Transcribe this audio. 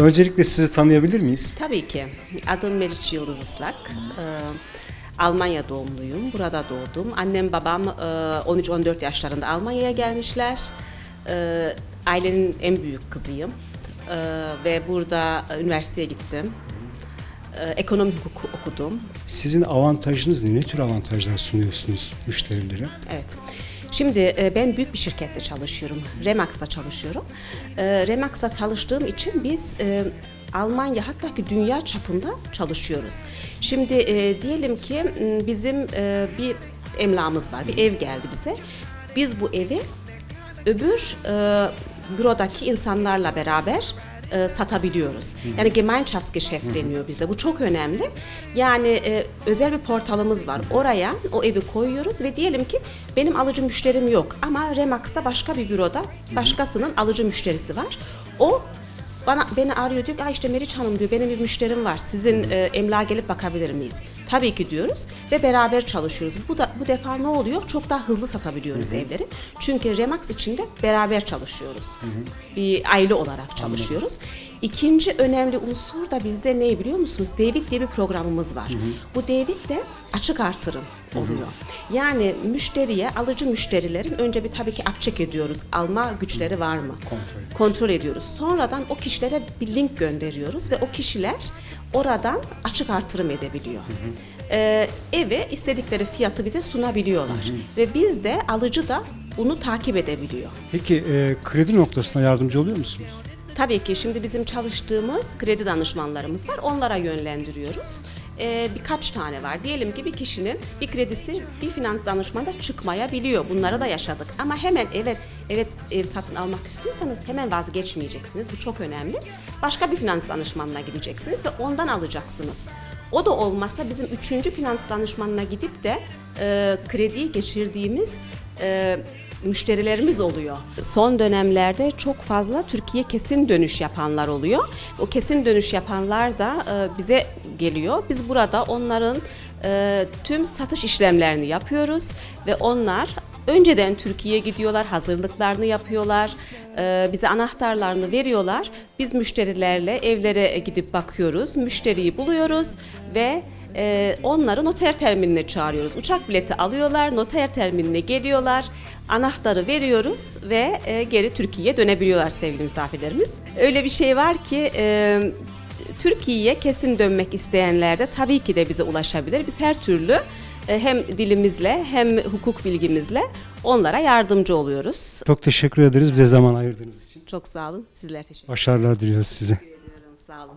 Öncelikle sizi tanıyabilir miyiz? Tabii ki. Adım Meriç Yıldız Islak. Ee, Almanya doğumluyum. Burada doğdum. Annem babam e, 13-14 yaşlarında Almanya'ya gelmişler. Ee, ailenin en büyük kızıyım. Ee, ve burada e, üniversiteye gittim. Ekonomi hukuku okudum. Sizin avantajınız ne? Ne tür avantajlar sunuyorsunuz müşterilere? Evet. Şimdi e, ben büyük bir şirkette çalışıyorum. Remax'ta çalışıyorum. E, Remax'ta çalıştığım için biz e, Almanya hatta ki dünya çapında çalışıyoruz. Şimdi diyelim ki bizim bir emlakımız var, bir ev geldi bize. Biz bu evi öbür e, bürodaki insanlarla beraber e, satabiliyoruz. Yani Gemeinschaftsgeschäft deniyor bizde. Bu çok önemli. Yani e, özel bir portalımız var. Oraya o evi koyuyoruz ve diyelim ki benim alıcı müşterim yok ama Remax'ta başka bir büroda başkasının alıcı müşterisi var. O bana beni arıyor diyor ki "Aa işte Meriç Hanım diyor benim bir müşterim var. Sizin e, emlağa gelip bakabilir miyiz? Tabii ki diyoruz ve beraber çalışıyoruz. Bu da bu defa ne oluyor? Çok daha hızlı satabiliyoruz evleri. Çünkü Remax içinde beraber çalışıyoruz. Bir aile olarak çalışıyoruz. İkinci önemli unsur da bizde ne biliyor musunuz? David diye bir programımız var. Bu David de açık artırım oluyor. Yani müşteriye, alıcı müşterilerin önce bir tabii ki upcheck ediyoruz. Alma güçleri var mı? Kontrol. kontrol ediyoruz. Sonradan o kişilere bir link gönderiyoruz ve o kişiler oradan açık artırım edebiliyor. Ee, evi istedikleri fiyatı bize sunabiliyorlar ve biz de alıcı da bunu takip edebiliyor. Peki e, kredi noktasına yardımcı oluyor musunuz? Tabii ki şimdi bizim çalıştığımız kredi danışmanlarımız var. Onlara yönlendiriyoruz. Ee, birkaç tane var. Diyelim ki bir kişinin bir kredisi bir finans danışmanda çıkmayabiliyor. Bunları da yaşadık. Ama hemen eğer evet ev satın almak istiyorsanız hemen vazgeçmeyeceksiniz. Bu çok önemli. Başka bir finans danışmanına gideceksiniz ve ondan alacaksınız. O da olmazsa bizim üçüncü finans danışmanına gidip de e, krediyi geçirdiğimiz e, müşterilerimiz oluyor. Son dönemlerde çok fazla Türkiye kesin dönüş yapanlar oluyor. O kesin dönüş yapanlar da e, bize geliyor. Biz burada onların e, tüm satış işlemlerini yapıyoruz ve onlar önceden Türkiye'ye gidiyorlar, hazırlıklarını yapıyorlar, e, bize anahtarlarını veriyorlar. Biz müşterilerle evlere gidip bakıyoruz, müşteriyi buluyoruz ve e, onları noter terminaline çağırıyoruz. Uçak bileti alıyorlar, noter terminaline geliyorlar, anahtarı veriyoruz ve e, geri Türkiye'ye dönebiliyorlar sevgili misafirlerimiz. Öyle bir şey var ki Türkiye'ye kesin dönmek isteyenler de tabii ki de bize ulaşabilir. Biz her türlü hem dilimizle hem hukuk bilgimizle onlara yardımcı oluyoruz. Çok teşekkür ederiz bize zaman ayırdığınız için. Çok sağ olun. Sizler teşekkür Başarılar diliyoruz size. ediyorum. Sağ olun.